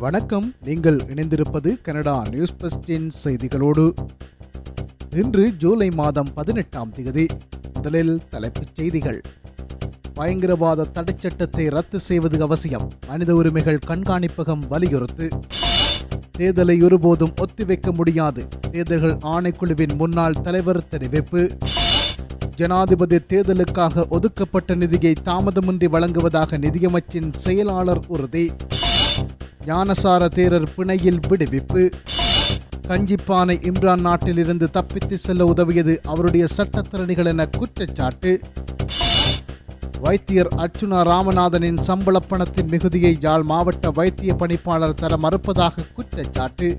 வணக்கம். நீங்கள் இணைந்திருப்பது கனடா நியூஸ் பெஸ்டின் செய்திகளோடு. இன்று ஜூலை மாதம் பதினெட்டாம் தேதி முதலில் தலைப்புச் செய்திகள். பயங்கரவாத தடைச்சட்டத்தை ரத்து செய்வது அவசியம் மனித உரிமைகள் கண்காணிப்பகம் வலியுறுத்து. தேர்தலை ஒருபோதும் ஒத்திவைக்க முடியாது தேர்தல்கள் ஆணைக்குழுவின் முன்னாள் தலைவர் தெரிவிப்பு. ஜனாதிபதி தேர்தலுக்காக ஒதுக்கப்பட்ட நிதியை தாமதமின்றி வழங்குவதாக நிதியமைச்சின் செயலாளர் உறுதி. ஞானசார தேரர் பிணையில் விடுவிப்பு. கஞ்சிப்பானை இம்ரான் நாட்டிலிருந்து தப்பித்து செல்ல உதவியது அவருடைய சட்டத்திறனிகள் என குற்றச்சாட்டு. வைத்தியர் அர்ச்சுனா ராமநாதனின் சம்பள பணத்தின் மிகுதியை யாழ் மாவட்ட வைத்திய பணிப்பாளர் தர மறுப்பதாக குற்றச்சாட்டு.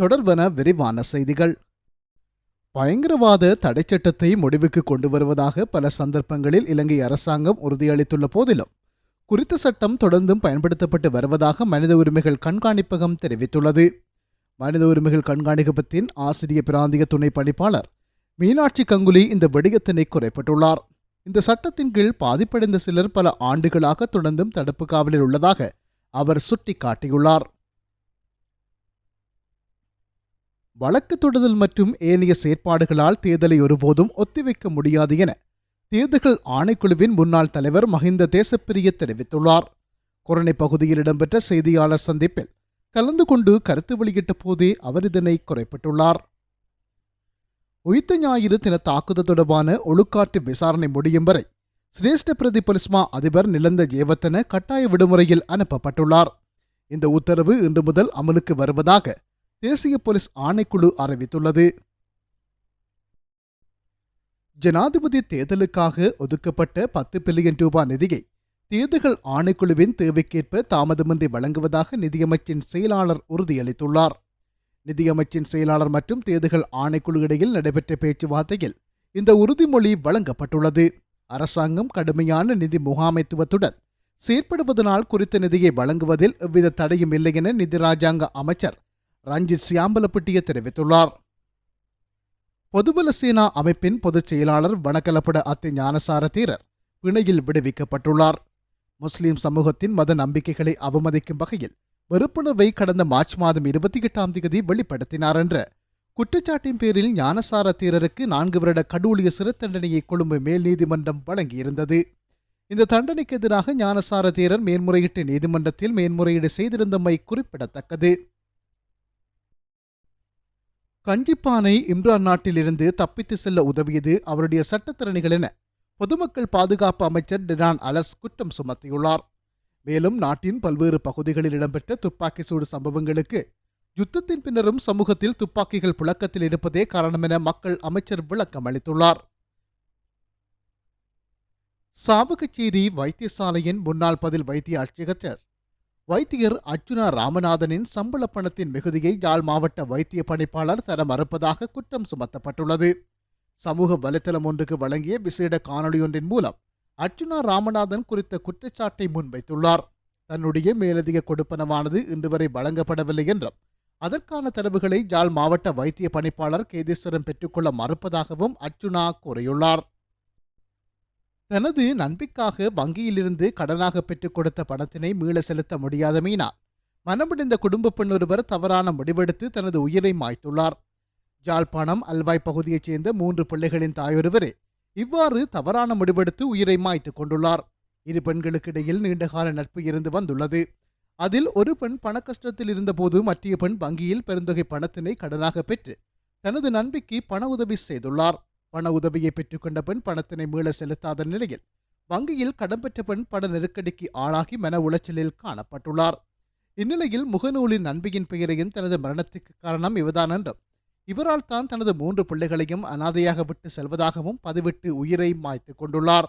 தொடர்பன விரிவான செய்திகள். பயங்கரவாத தடைச்சட்டத்தை முடிவுக்கு கொண்டு வருவதாக பல சந்தர்ப்பங்களில் இலங்கை அரசாங்கம் உறுதியளித்துள்ள போதிலும் குறித்த சட்டம் தொடர்ந்தும் பயன்படுத்தப்பட்டு வருவதாக மனித உரிமைகள் கண்காணிப்பகம் தெரிவித்துள்ளது. மனித உரிமைகள் கண்காணிப்பகத்தின் ஆசிரிய பிராந்திய துணை பணிப்பாளர் மீனாட்சி கங்குலி இந்த வெடிகத்தினை குறைப்பட்டுள்ளார். இந்த சட்டத்தின் கீழ் பாதிப்படைந்த சிலர் பல ஆண்டுகளாக தொடர்ந்தும் தடுப்பு காவலில் உள்ளதாக அவர் சுட்டிக்காட்டியுள்ளார். வழக்கு தொடுதல் மற்றும் ஏனைய செயற்பாடுகளால் தேர்தலை ஒருபோதும் ஒத்திவைக்க முடியாது என தேர்தல்கள் ஆணைக்குழுவின் முன்னாள் தலைவர் மஹிந்த தேசப்பிரிய தெரிவித்துள்ளார். கொரணை பகுதியில் இடம்பெற்ற செய்தியாளர் சந்திப்பில் கலந்து கொண்டு கருத்து வெளியிட்ட போதே அவர் இதனை குறைப்பட்டுள்ளார். உயிர்த்த ஞாயிறு தின தாக்குதல் தொடர்பான ஒழுக்காற்று விசாரணை முடியும் வரை சிரேஷ்ட பிரதி பொலிஸ்மா அதிபர் நிலந்த ஜேவத்தன கட்டாய விடுமுறையில் அனுப்பப்பட்டுள்ளார். இந்த உத்தரவு இன்று முதல் அமலுக்கு வருவதாக தேசிய போலீஸ் ஆணைக்குழு அறிவித்துள்ளது. ஜனாதிபதி தேர்தலுக்காக ஒதுக்கப்பட்ட பத்து பில்லியன் ரூபாய் நிதியை தேர்தல்கள் ஆணைக்குழுவின் தேவைக்கேற்ப தாமதமின்றி வழங்குவதாக நிதியமைச்சின் செயலாளர் உறுதியளித்துள்ளார். நிதியமைச்சின் செயலாளர் மற்றும் தேர்தல்கள் ஆணைக்குழு இடையில் நடைபெற்ற பேச்சுவார்த்தையில் இந்த உறுதிமொழி வழங்கப்பட்டுள்ளது. அரசாங்கம் கடுமையான நிதி முகாமைத்துவத்துடன் செயற்படுவதனால் குறித்த நிதியை வழங்குவதில் எவ்வித தடையும் இல்லை என நிதி ராஜாங்க அமைச்சர் ரஞ்சித் சியாம்பலப்பட்டிய தெரிவித்துள்ளார். பொதுபல சேனா அமைப்பின் பொதுச் செயலாளர் வனக்கலப்பட அத்தி ஞானசார தீரர் பிணையில் விடுவிக்கப்பட்டுள்ளார். முஸ்லிம் சமூகத்தின் மத நம்பிக்கைகளை அவமதிக்கும் வகையில் வெறுப்புணர்வை கடந்த மார்ச் மாதம் இருபத்தி எட்டாம் தேதி வெளிப்படுத்தினார் என்ற குற்றச்சாட்டின் பேரில் ஞானசார தீரருக்கு நான்கு வருட கடூழிய சிறு தண்டனையை கொழும்பு மேல் நீதிமன்றம் வழங்கியிருந்தது. இந்த தண்டனைக்கு எதிராக ஞானசார தீரர் மேன்முறையீட்டு நீதிமன்றத்தில் மேன்முறையீடு செய்திருந்தமை குறிப்பிடத்தக்கது. கஞ்சிப்பானை இம்ரான் நாட்டிலிருந்து தப்பித்து செல்ல உதவியது அவருடைய சட்டத்திறனிகள் என பொதுமக்கள் பாதுகாப்பு அமைச்சர் டிரான் அலஸ் குற்றம் சுமத்தியுள்ளார். மேலும் நாட்டின் பல்வேறு பகுதிகளில் இடம்பெற்ற துப்பாக்கி சூடு சம்பவங்களுக்கு யுத்தத்தின் பின்னரும் சமூகத்தில் துப்பாக்கிகள் புழக்கத்தில் இருப்பதே காரணம் என மக்கள் அமைச்சர் விளக்கம் அளித்துள்ளார். சாவகச்சேரி வைத்தியசாலையின் முன்னாள் பதில் வைத்திய அட்சகத்தர் வைத்தியர் அர்ஜுனா ராமநாதனின் சம்பள பணத்தின் மிகுதியை யாழ் மாவட்ட வைத்திய பணிப்பாளர் தர மறுப்பதாக குற்றம் சுமத்தப்பட்டுள்ளது. சமூக வலைத்தளம் ஒன்றுக்கு வழங்கிய விசேட காணொளியொன்றின் மூலம் அர்ச்சுனா ராமநாதன் குறித்த குற்றச்சாட்டை முன்வைத்துள்ளார். தன்னுடைய மேலதிக கொடுப்பனவானது இன்று வரை வழங்கப்படவில்லை என்றும் அதற்கான தரவுகளை யாழ் மாவட்ட வைத்திய பணிப்பாளர் கேதீஸ்வரன் பெற்றுக்கொள்ள மறுப்பதாகவும் அர்ச்சுனா கூறியுள்ளார். தனது நன்பிற்காக வங்கியிலிருந்து கடனாக பெற்றுக் கொடுத்த பணத்தினை மீள செலுத்த முடியாதமையினால் மனமுடைந்த குடும்ப பெண் ஒருவர் தவறான முடிவெடுத்து தனது உயிரை மாய்த்துள்ளார். ஜாழ்ப்பாணம் அல்வாய் பகுதியைச் சேர்ந்த மூன்று பிள்ளைகளின் தாயொருவரே இவ்வாறு தவறான முடிவெடுத்து உயிரை மாய்த்துக் கொண்டுள்ளார். இரு பெண்களுக்கிடையில் நீண்டகால நட்பு இருந்து வந்துள்ளது. அதில் ஒரு பெண் பணக்கஷ்டத்தில் இருந்தபோது மற்றைய பெண் வங்கியில் பெருந்தொகை பணத்தினை கடனாக பெற்று தனது நண்பிக்கு பண உதவி செய்துள்ளார். பண உதவியை பெற்றுக்கொண்ட பெண் பணத்தினை மீள செலுத்தாத நிலையில் வங்கியில் கடன் பெற்ற பெண் பண நெருக்கடிக்கு ஆளாகி மன உளைச்சலில் காணப்பட்டுள்ளார். இந்நிலையில் முகநூலின் நண்பியின் பெயரையும் தனது மரணத்துக்கு காரணம் இவர்தான் என்றும் இவரால் தான் தனது மூன்று பிள்ளைகளையும் அனாதையாக விட்டு செல்வதாகவும் பதிவிட்டு உயிரை மாய்த்து கொண்டுள்ளார்.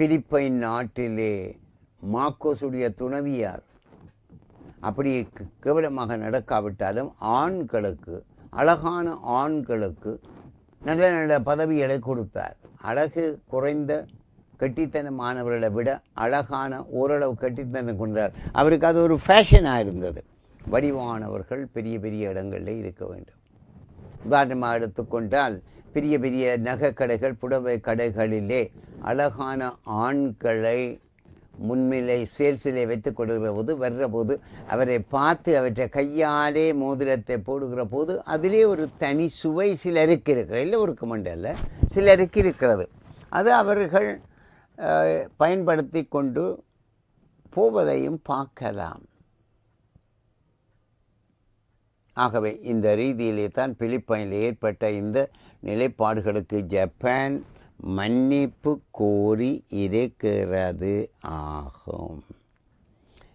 பிலிப்பை நாட்டிலே மாக்கோஸுடைய துணவியார். அப்படி கேவலமாக நடக்காவிட்டாலும் ஆண்களுக்கு அழகான ஆண்களுக்கு நல்ல நல்ல பதவிகளை கொடுத்தார். அழகு குறைந்த கெட்டித்தனமானவர்களை விட அழகான ஓரளவு கெட்டித்தனம் கொண்டார். அவருக்கு அது ஒரு ஃபேஷனாக இருந்தது. வடிவானவர்கள் பெரிய பெரிய இடங்களில் இருக்க வேண்டும். உதாரணமாக எடுத்துக்கொண்டால் பெரிய பெரிய நகை கடைகள் புடவை கடைகளிலே அழகான ஆண்களை முன்னிலை சேல்ஸிலே வைத்து கொடுக்கிற போது வர்ற போது அவரை பார்த்து அவற்றை கையாலே மோதிரத்தை போடுகிற போது அதிலே ஒரு தனி சுவை சிலருக்கு இருக்கிறது எல்லோருக்கு மண்டல்ல சிலருக்கு இருக்கிறது. அது அவர்கள் பயன்படுத்தி கொண்டு போவதையும் பார்க்கலாம். ஆகவே இந்த ரீதியிலே தான் பிலிப்பைனில் ஏற்பட்ட இந்த நிலைப்பாடுகளுக்கு ஜப்பான் மன்னிப்பு கோரி இருக்கிறது ஆகும்.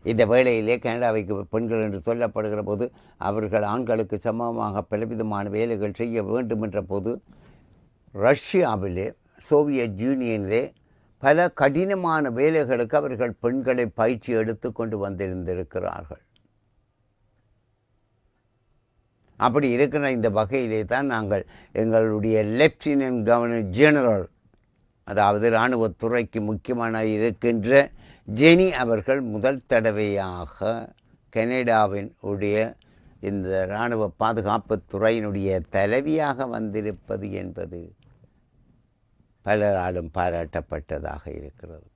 இந்த வேளையிலே கனடாவைக்கு பெண்கள் என்று சொல்லப்படுகிற போது அவர்கள் ஆண்களுக்கு சமமாக பலவிதமான வேலைகள் செய்ய வேண்டும் என்ற போது ரஷ்யாவிலே சோவியத் யூனியனிலே பல கடினமான வேலைகளுக்கு அவர்கள் பெண்களை பயிற்சி எடுத்து கொண்டு வந்திருந்திருக்கிறார்கள். அப்படி இருக்கிற இந்த வகையிலே தான் நாங்கள் எங்களுடைய லெப்டினன்ட் கவர்னர் ஜெனரல் அதாவது இராணுவத்துறைக்கு முக்கியமான இருக்கின்ற ஜெனி அவர்கள் முதல் தடவையாக கனடாவின் உடைய இந்த இராணுவ பாதுகாப்பு துறையினுடைய தலைவியாக வந்திருப்பது என்பது பலராலும் பாராட்டப்பட்டதாக இருக்கிறது.